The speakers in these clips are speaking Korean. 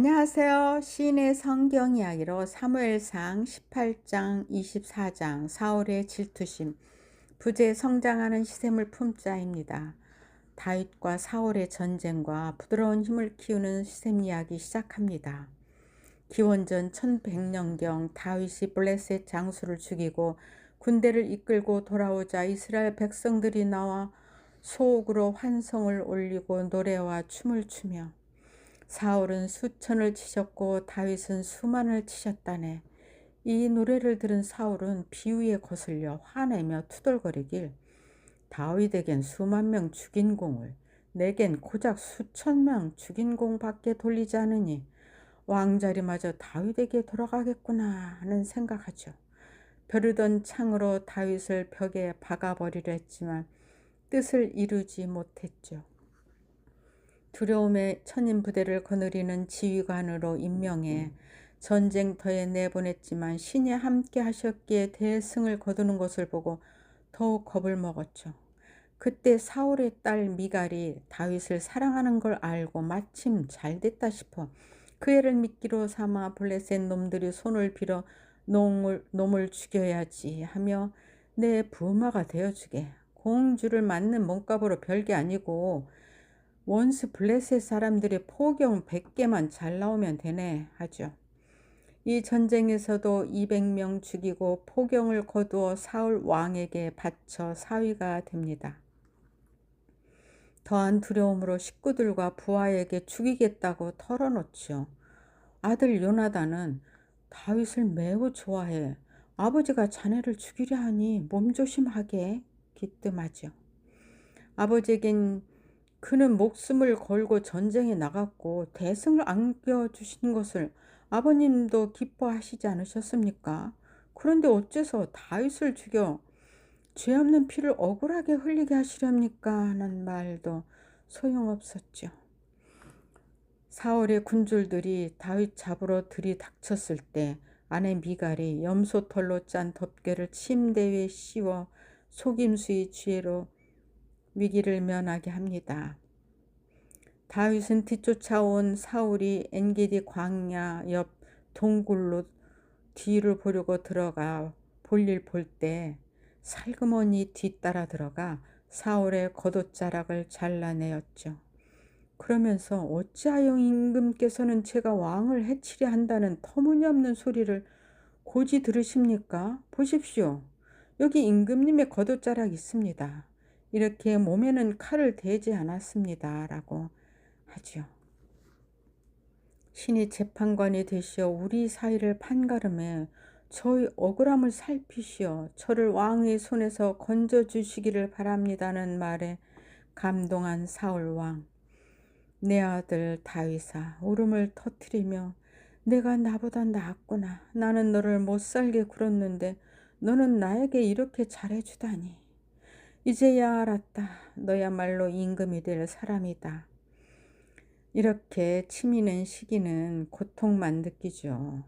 안녕하세요. 시인의 성경 이야기로 사무엘상 18장 24장 사울의 질투심 부재 성장하는 시샘을 품자입니다. 다윗과 사울의 전쟁과 부드러운 힘을 키우는 시샘 이야기 시작합니다. 기원전 1100년경 다윗이 블레셋 장수를 죽이고 군대를 이끌고 돌아오자 이스라엘 백성들이 나와 소옥으로 환성을 올리고 노래와 춤을 추며 사울은 수천을 치셨고 다윗은 수만을 치셨다네. 이 노래를 들은 사울은 비위에 거슬려 화내며 투덜거리길 다윗에겐 수만 명 죽인 공을 내겐 고작 수천 명 죽인 공밖에 돌리지 않으니 왕자리마저 다윗에게 돌아가겠구나 하는 생각하죠. 벼르던 창으로 다윗을 벽에 박아버리려 했지만 뜻을 이루지 못했죠. 두려움의 천인 부대를 거느리는 지휘관으로 임명해 전쟁터에 내보냈지만 신이 함께 하셨기에 대승을 거두는 것을 보고 더욱 겁을 먹었죠. 그때 사울의 딸 미갈이 다윗을 사랑하는 걸 알고 마침 잘 됐다 싶어 그 애를 미끼로 삼아 블레셋 놈들이 손을 빌어 놈을, 놈을 죽여야지 하며 내 부마가 되어주게 공주를 맞는 몸값으로 별게 아니고 원스 블레셋 사람들의 포경 100개만 잘 나오면 되네 하죠. 이 전쟁에서도 200명 죽이고 포경을 거두어 사울 왕에게 바쳐 사위가 됩니다. 더한 두려움으로 식구들과 부하에게 죽이겠다고 털어놓죠. 아들 요나단은 다윗을 매우 좋아해 아버지가 자네를 죽이려 하니 몸조심하게 기뜸하죠. 아버지에겐 그는 목숨을 걸고 전쟁에 나갔고 대승을 안겨주신 것을 아버님도 기뻐하시지 않으셨습니까? 그런데 어째서 다윗을 죽여 죄 없는 피를 억울하게 흘리게 하시렵니까? 하는 말도 소용없었죠. 사월의 군줄들이 다윗 잡으러 들이닥쳤을 때 아내 미갈이 염소털로 짠 덮개를 침대 위에 씌워 속임수의 지혜로 위기를 면하게 합니다. 다윗은 뒤쫓아온 사울이 엔게디 광야 옆 동굴로 뒤를 보려고 들어가 볼일 볼 때 살그머니 뒤따라 들어가 사울의 겉옷자락을 잘라내었죠. 그러면서 어찌하여 임금께서는 제가 왕을 해치려 한다는 터무니없는 소리를 고지 들으십니까? 보십시오. 여기 임금님의 겉옷자락 있습니다. 이렇게 몸에는 칼을 대지 않았습니다. 라고 하죠. 신이 재판관이 되시어 우리 사이를 판가름해 저희 억울함을 살피시어 저를 왕의 손에서 건져 주시기를 바랍니다는 말에 감동한 사울 왕. 내 아들 다윗아 울음을 터뜨리며 내가 나보다 낫구나. 나는 너를 못 살게 굴었는데 너는 나에게 이렇게 잘해주다니. 이제야 알았다. 너야말로 임금이 될 사람이다. 이렇게 치미는 시기는 고통만 느끼죠.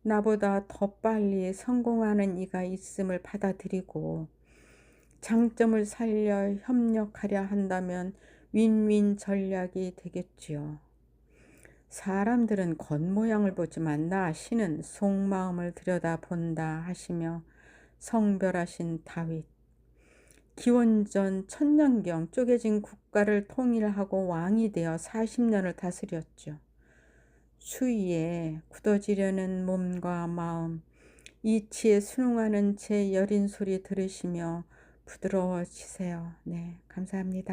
나보다 더 빨리 성공하는 이가 있음을 받아들이고 장점을 살려 협력하려 한다면 윈윈 전략이 되겠지요. 사람들은 겉모양을 보지만 나 신은 속마음을 들여다본다 하시며 성별하신 다윗 기원전 천년경 쪼개진 국가를 통일하고 왕이 되어 40년을 다스렸죠. 추위에 굳어지려는 몸과 마음, 이치에 순응하는 제 여린 소리 들으시며 부드러워지세요. 네, 감사합니다.